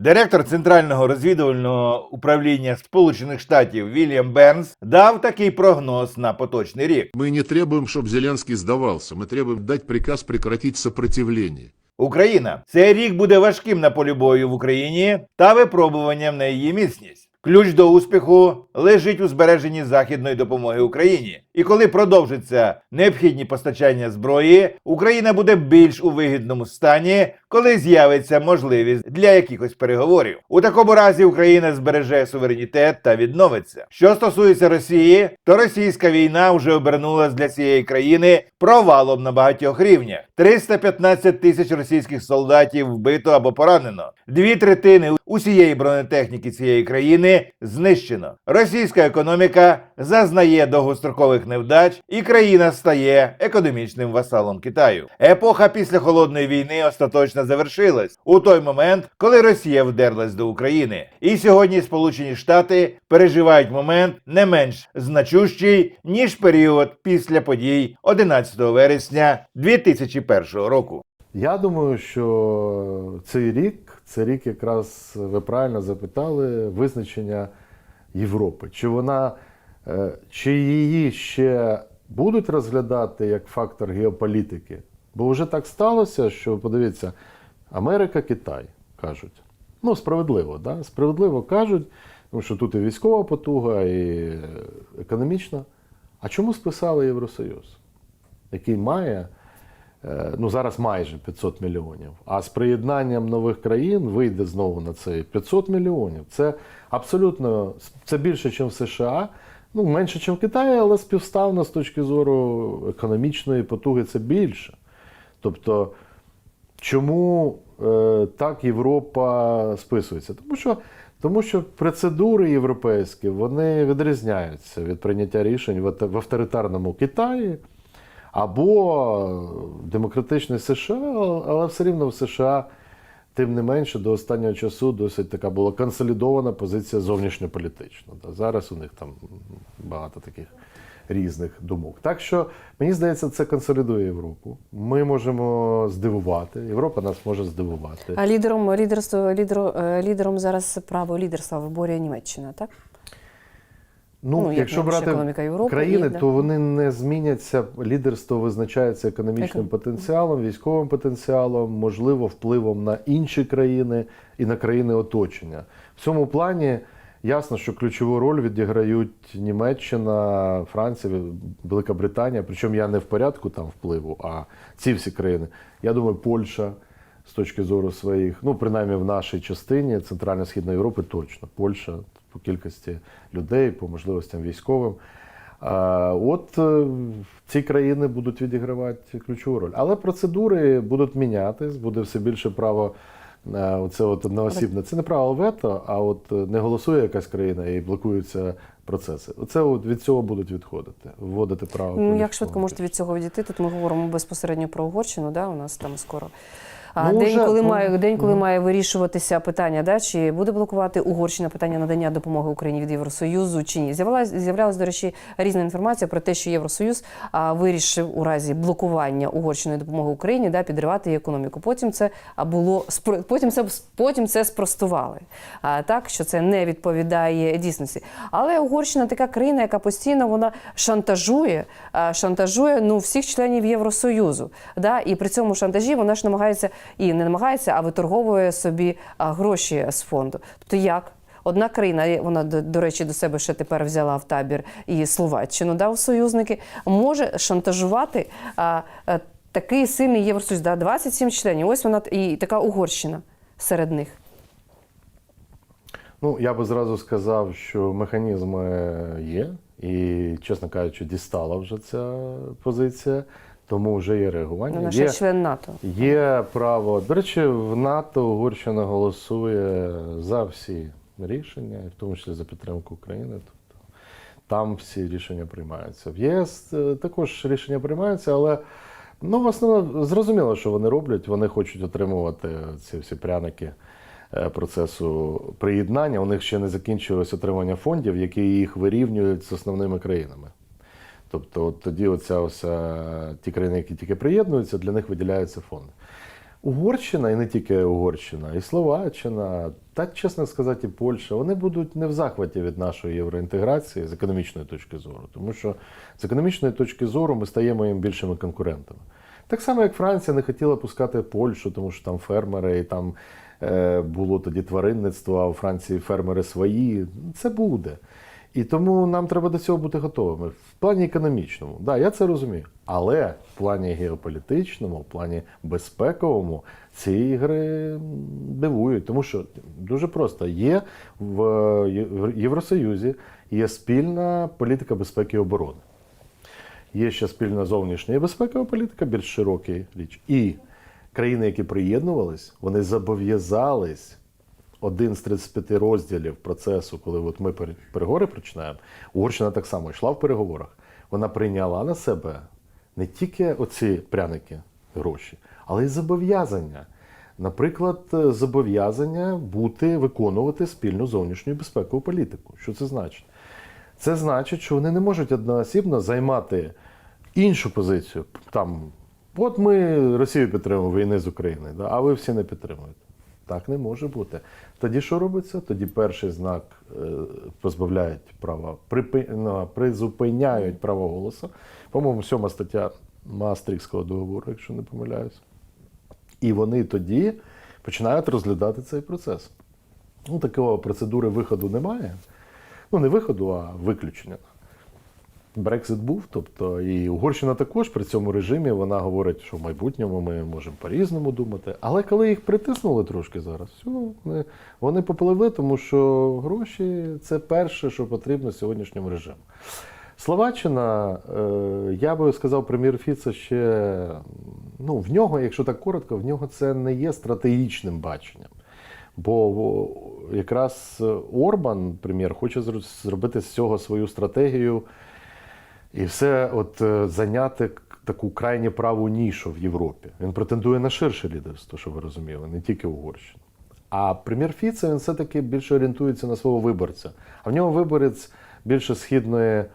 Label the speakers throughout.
Speaker 1: Директор Центрального розвідувального управління Сполучених Штатів Вільям Бернс дав такий прогноз на поточний рік.
Speaker 2: Мы не требуем, чтобы Зеленский сдавался. Мы требуем дать приказ прекратить сопротивление.
Speaker 1: Україна цей рік буде важким на полі бою в Україні та випробуванням на її міцність. Ключ до успіху лежить у збереженні західної допомоги Україні. І коли продовжаться необхідні постачання зброї, Україна буде більш у вигідному стані, коли з'явиться можливість для якихось переговорів. У такому разі Україна збереже суверенітет та відновиться. Що стосується Росії, то російська війна вже обернулась для цієї країни провалом на багатьох рівнях. 315 тисяч російських солдатів вбито або поранено. Дві третини усієї бронетехніки цієї країни знищено. Російська економіка зазнає довгострокових невдач, і країна стає економічним васалом Китаю. Епоха після холодної війни остаточно завершилась у той момент, коли Росія вдерлась до України. І сьогодні Сполучені Штати переживають момент не менш значущий ніж період після подій 11 вересня 2001 року.
Speaker 3: Я думаю, що цей рік це рік, якраз ви правильно запитали, визначення Європи. Чи вона, чи її ще будуть розглядати як фактор геополітики? Бо вже так сталося, що подивіться, Америка, Китай кажуть. Ну, справедливо, да? справедливо кажуть, тому що тут і військова потуга, і економічна. А чому списали Євросоюз, який має е, ну зараз майже 500 мільйонів. А з приєднанням нових країн вийде знову на це 500 мільйонів. Це абсолютно це більше, ніж в США. Ну, менше, ніж в Китаї, але співставно з точки зору економічної потуги це більше. Тобто, чому е, так Європа списується? Тому що, тому що процедури європейські вони відрізняються від прийняття рішень в авторитарному Китаї або демократичний США, але все рівно в США, тим не менше, до останнього часу досить така була консолідована позиція зовнішньополітична. Зараз у них там багато таких різних думок. Так що, мені здається, це консолідує Європу. Ми можемо здивувати, Європа нас може здивувати.
Speaker 4: А лідером лідерство лідером, лідером зараз право лідерства виборює Німеччина, так?
Speaker 3: Ну,
Speaker 4: Ну,
Speaker 3: якщо брати
Speaker 4: економіка Європи,
Speaker 3: країни,
Speaker 4: да.
Speaker 3: то вони не зміняться. Лідерство визначається економічним
Speaker 4: Екон-
Speaker 3: потенціалом, військовим потенціалом, можливо, впливом на інші країни і на країни оточення. В цьому плані ясно, що ключову роль відіграють Німеччина, Франція, Велика Британія. Причому я не в порядку там впливу, а ці всі країни. Я думаю, Польща. З точки зору своїх, ну принаймні в нашій частині Центрально-Східної Європи точно Польща по кількості людей, по можливостям військовим. От е, ці країни будуть відігравати ключову роль. Але процедури будуть мінятись, буде все більше право. Оце от одноосібне. Це не право вето, а от е, не голосує якась країна і блокуються процеси. Оце от від цього будуть відходити, вводити право.
Speaker 4: Ну, як швидко можете від цього відійти? Тут ми говоримо безпосередньо про Угорщину, да? у нас там скоро. А
Speaker 3: Ну,
Speaker 4: день,
Speaker 3: вже,
Speaker 4: коли
Speaker 3: ну,
Speaker 4: має день, коли
Speaker 3: мгм.
Speaker 4: має вирішуватися питання, да, чи буде блокувати Угорщина питання надання допомоги Україні від Євросоюзу чи ні? З'явилась з'являлась, до речі, різна інформація про те, що Євросоюз а, вирішив у разі блокування Угорщиної допомоги Україні да, підривати її економіку. Потім це було потім це потім це спростували. А, так що це не відповідає дійсності. Але Угорщина така країна, яка постійно вона шантажує, а, шантажує ну всіх членів Євросоюзу. Да? І при цьому шантажі вона ж намагається і не намагається, а виторговує собі гроші з фонду. Тобто як? Одна країна, вона до, речі, до себе ще тепер взяла в табір і Словаччину да, в союзники, може шантажувати а, а, такий сильний Євросоюз, да, 27 членів. Ось вона і така Угорщина серед них.
Speaker 3: Ну, я би зразу сказав, що механізми є, і, чесно кажучи, дістала вже ця позиція, тому вже є реагування.
Speaker 4: Вона
Speaker 3: є,
Speaker 4: член НАТО.
Speaker 3: є право. До речі, в НАТО Угорщина голосує за всі рішення, в тому числі за підтримку України. Тобто там всі рішення приймаються. В ЄС е, також рішення приймаються, але ну, в основному зрозуміло, що вони роблять. Вони хочуть отримувати ці всі пряники е, процесу приєднання. У них ще не закінчилось отримання фондів, які їх вирівнюють з основними країнами. Тобто, от тоді оця ось, ті країни, які тільки приєднуються, для них виділяються фонди. Угорщина, і не тільки Угорщина, і Словаччина, та чесно сказати, і Польща, вони будуть не в захваті від нашої євроінтеграції з економічної точки зору, тому що з економічної точки зору ми стаємо їм більшими конкурентами. Так само, як Франція не хотіла пускати Польщу, тому що там фермери, і там е, було тоді тваринництво, а у Франції фермери свої. Це буде. І тому нам треба до цього бути готовими. В плані економічному, да, я це розумію. Але в плані геополітичному, в плані безпековому ці ігри дивують. Тому що дуже просто є в Євросоюзі є спільна політика безпеки і оборони. Є ще спільна зовнішня безпекова політика, більш широка річ. І країни, які приєднувались, вони зобов'язались один з 35 розділів процесу, коли от ми переговори починаємо. Угорщина так само йшла в переговорах. Вона прийняла на себе не тільки оці пряники, гроші, але й зобов'язання. Наприклад, е, зобов'язання бути виконувати спільну зовнішню безпекову політику. Що це значить? Це значить, що вони не можуть одноосібно займати іншу позицію. Там, от ми Росію підтримуємо війни з Україною, а ви всі не підтримуєте. Так не може бути. Тоді що робиться? Тоді перший знак е, позбавляють права, ну, призупиняють право голосу. По-моєму, сьома стаття Маастрихтського договору, якщо не помиляюсь. І вони тоді починають розглядати цей процес. Ну, такого процедури виходу немає. Ну, не виходу, а виключення. Брексит був, тобто і Угорщина також при цьому режимі вона говорить, що в майбутньому ми можемо по-різному думати. Але коли їх притиснули трошки зараз, все, вони, вони попливли, тому що гроші це перше, що потрібно сьогоднішньому режиму. Словаччина, е, я би сказав, прем'єр Фіца ще ну, в нього, якщо так коротко, в нього це не є стратегічним баченням. Бо якраз Орбан, прем'єр, хоче зробити з цього свою стратегію і все от е, зайняти таку крайні праву нішу в Європі. Він претендує на ширше лідерство, щоб ви розуміли, не тільки Угорщина. А прем'єр Фіце він все-таки більше орієнтується на свого виборця. А в нього виборець більше східної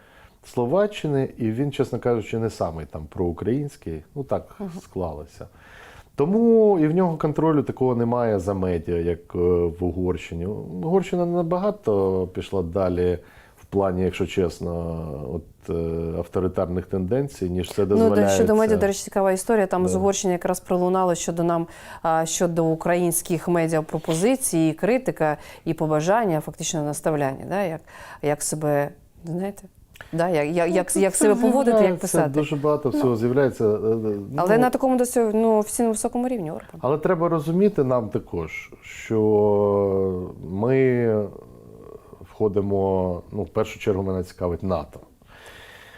Speaker 3: Словаччини, і він, чесно кажучи, не самий там проукраїнський. Ну так склалося. Тому і в нього контролю такого немає за медіа, як е, в Угорщині. Угорщина набагато пішла далі плані, якщо чесно, от е, авторитарних тенденцій, ніж це
Speaker 4: Ну, щодо медіа, до речі, цікава історія. Там з
Speaker 3: Да.
Speaker 4: Угорщини якраз пролунало щодо нам щодо українських медіа пропозицій, і критика і побажання, фактично наставляння, да? як, як себе, знаєте, да? як, як, як, як
Speaker 3: Це
Speaker 4: себе поводити, як писати.
Speaker 3: Дуже багато всього з'являється. е, е,
Speaker 4: Але
Speaker 3: ну,
Speaker 4: на такому досі ну, офіційно високому рівні Орбан.
Speaker 3: Але треба розуміти нам також, що ми входимо, ну, в першу чергу мене цікавить НАТО.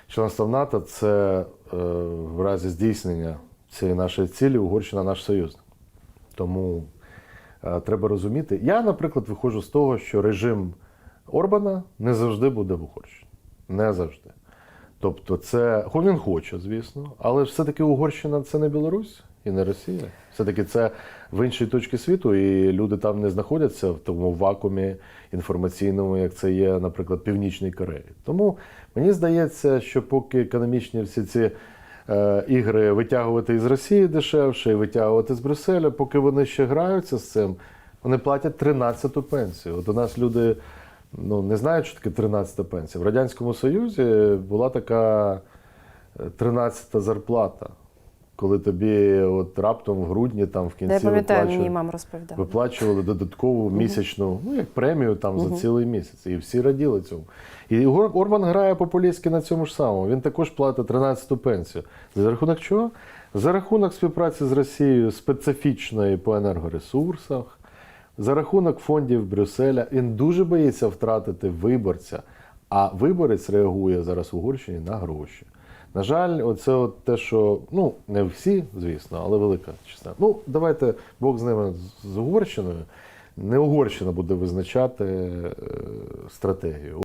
Speaker 3: Членство в НАТО це е, в разі здійснення цієї нашої цілі Угорщина наш союзник. Тому е, треба розуміти. Я, наприклад, виходжу з того, що режим Орбана не завжди буде в Угорщині. Не завжди. Тобто, це він хоче, звісно, але все-таки Угорщина це не Білорусь і не Росія. Все-таки це в іншій точці світу, і люди там не знаходяться в тому вакуумі інформаційному, як це є, наприклад, Північній Кореї. Тому мені здається, що поки економічні всі ці е, ігри витягувати із Росії дешевше і витягувати з Брюсселя, поки вони ще граються з цим, вони платять 13-ту пенсію. От у нас люди ну, не знають, що таке 13-та пенсія. В Радянському Союзі була така 13-та зарплата, коли тобі от раптом в грудні, там в кінці
Speaker 4: Я пам'ятаю,
Speaker 3: виплачували-
Speaker 4: мені мама розповідала.
Speaker 3: виплачували додаткову місячну, ну як премію там за цілий місяць. І всі раділи цьому. І Гор- Орбан грає популістськи на цьому ж самому. Він також платить 13-ту пенсію. За рахунок чого? За рахунок співпраці з Росією специфічної по енергоресурсах, за рахунок фондів Брюсселя. Він дуже боїться втратити виборця. А виборець реагує зараз в Угорщині на гроші. На жаль, оце от те, що ну не всі, звісно, але велика частина. Ну, давайте Бог з ними з Угорщиною. Не Угорщина буде визначати е, стратегію.